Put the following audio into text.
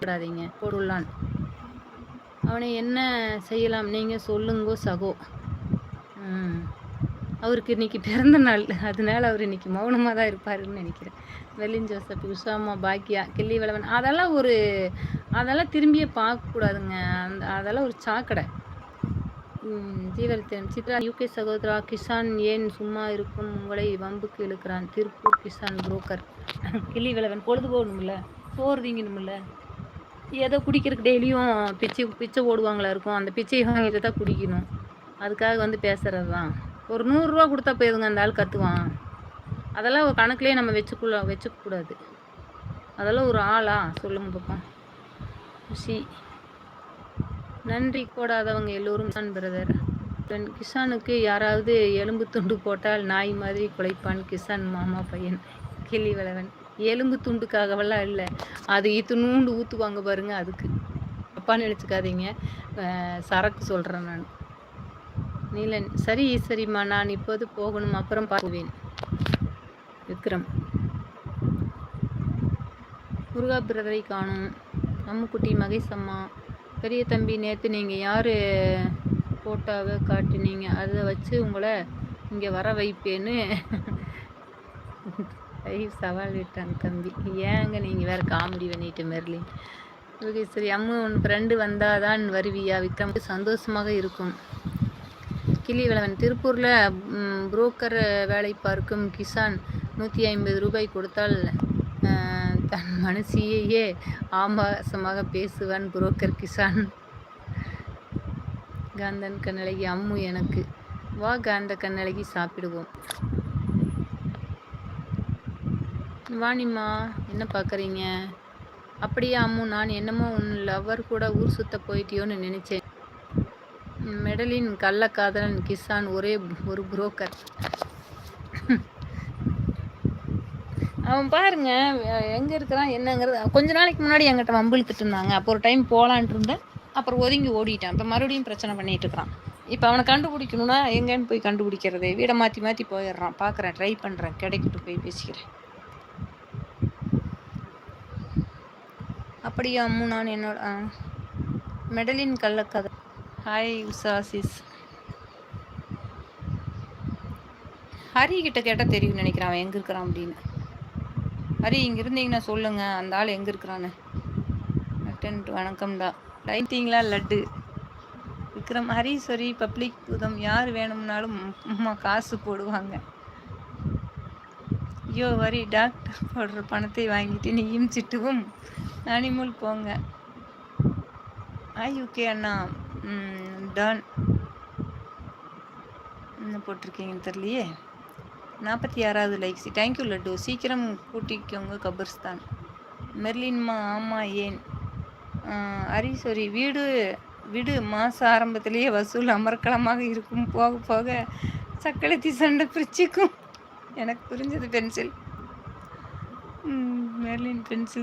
விடாதீங்க பொருளான் அவனை என்ன செய்யலாம்? நீங்கள் சொல்லுங்கோ சகோ. அவருக்கு இன்றைக்கி பிறந்த நாள். அதனால அவர் இன்னைக்கு மௌனமாக தான் இருப்பாருன்னு நினைக்கிறேன். வெள்ளின் ஜோசப் உஷாமா பாக்கியா கிள்ளி வளவன். அதெல்லாம் ஒரு அதெல்லாம் திரும்பியே பார்க்கக்கூடாதுங்க. அந்த அதெல்லாம் ஒரு சாக்கடை. ஜீவரத்தினம். சித்ரா யூகே சகோதரா கிஷான் ஏன் சும்மா இருக்கும்? உங்களை வம்புக்கு இழுக்கிறான். திருப்பூர் கிஷான் புரோக்கர் கிள்ளி விளவன் பொழுது போகணும்ல சோறு தீங்கணும்ல? ஏதோ குடிக்கிறதுக்கு டெய்லியும் பிச்சை பிச்சை ஓடுவாங்களா இருக்கும். அந்த பிச்சை வாங்கிட்டு தான் குடிக்கணும். அதுக்காக வந்து பேசுகிறது தான் ஒரு நூறுரூவா கொடுத்தா போயிருங்க அந்த ஆள் கற்றுவான் அதெல்லாம் ஒரு கணக்குலேயே நம்ம வச்சுக்குள்ள வச்சுக்கக்கூடாது அதெல்லாம் ஒரு ஆளா? சொல்லுங்க பார்ப்போம் சி. நன்றி போடாதவங்க எல்லோரும் தான் பிரதர் கிஷானுக்கு யாராவது எலும்பு துண்டு போட்டால் நாய் மாதிரி குலைப்பான். கிஷான் மாமா பையன். கிளி வளவன். எலும்பு துண்டுக்காகவெல்லாம் இல்லை. அது இத்துணூண்டு ஊற்றுவாங்க பாருங்க அதுக்கு. அப்பா நினச்சிக்காதீங்க. சரக்கு சொல்கிறேன் நான். நீலன் சரி ஈஸ்வரிம்மா நான் இப்போது போகணும். அப்புறம் பார்க்குவேன் விக்ரம். முருகா பிரதரை காணும். அம்முக்குட்டி மகேசம்மா பெரிய தம்பி நேற்று நீங்கள் யார் ஃபோட்டோவை காட்டினீங்க? அதை வச்சு உங்களை இங்கே வர வைப்பேன்னு. சவால் விட்டாங்க தம்பி. ஏங்க நீங்கள் வேறு காமெடி பண்ணிட்டு மெர்லின் ஓகே சரி அம்மு உன் ஃப்ரெண்டு வந்தால் தான் வருவியா? விக்ரம் சந்தோஷமாக இருக்கும். கிளி விளவன் திருப்பூரில் புரோக்கர் வேலை பார்க்கும் கிசான் நூற்றி ஐம்பது ரூபாய் கொடுத்தால் தன் மனசியையே ஆபாசமாக பேசுவான் புரோக்கர் கிசான். காந்தன் கண்ணழகி அம்மு எனக்கு. வா காந்த கண்ணழகி சாப்பிடுவோம். வாணிம்மா என்ன பார்க்குறீங்க அப்படியே அம்மு நான் என்னமோ உன் லவ்வர் கூட ஊர் சுத்த போயிட்டியோன்னு நினச்சேன். மெடலின் கள்ளக்காதலன் கிசான் ஒரே ஒரு புரோக்கர் அவன் பாருங்க எங்கே இருக்கிறான் என்னங்கிறது கொஞ்ச நாளைக்கு முன்னாடி என்கிட்ட வம்பிழுத்துட்டு இருந்தாங்க அப்போ ஒரு டைம் போகலான்ட்டு இருந்தேன். அப்புறம் ஒதுங்கி ஓடிட்டான். இப்போ மறுபடியும் பிரச்சனை பண்ணிகிட்டு இருக்கிறான். இப்போ அவனை கண்டுபிடிக்கணும்னா எங்கேன்னு போய் கண்டுபிடிக்கிறது? வீடை மாற்றி மாற்றி போயிடுறான். பார்க்குறேன் ட்ரை பண்ணுறேன் கிடைக்கிட்டு போய் பேசிக்கிறேன். அப்படியா அம்மு நான் என்னோட மெடலின் கள்ளக்கதை ஹாய் உஷாசிஸ் ஹரி கிட்ட கேட்டால் தெரியும் நினைக்கிறான் அவன் எங்கே இருக்கிறான் அப்படின்னு ஹரி இங்கே இருந்தீங்கன்னா சொல்லுங்கள் அந்த ஆள் எங்கே இருக்கிறான்னு அட்டன்ட் வணக்கம்டா லைட்டிங்களா லட்டு விக்ரம் ஹரீஸ்வரி பப்ளிக் உதம் யார் வேணும்னாலும் அம்மா காசு போடுவாங்க ஐயோ வரி டாக்டர் போடுற பணத்தை வாங்கிட்டு நீயும் சிட்டுவும். அனிமல் போங்க. ஐ யூகே அண்ணா. டான் என்ன போட்டிருக்கீங்கன்னு தெரியலையே. நாற்பத்தி ஆறாவது லைக்ஸ் தேங்க்யூ லட்டு. சீக்கிரம் கூட்டிக்கோங்க கபர்ஸ்தான். மெர்லின்மா ஆமாம் ஏன்? அரிசொரி வீடு விடு. மாத ஆரம்பத்திலேயே வசூல் அமர்க்கலமாக இருக்கும். போக போக சக்களத்தி சண்டை பிரிச்சுக்கும். எனக்கு புரிஞ்சது பென்சில். Merlin pencil.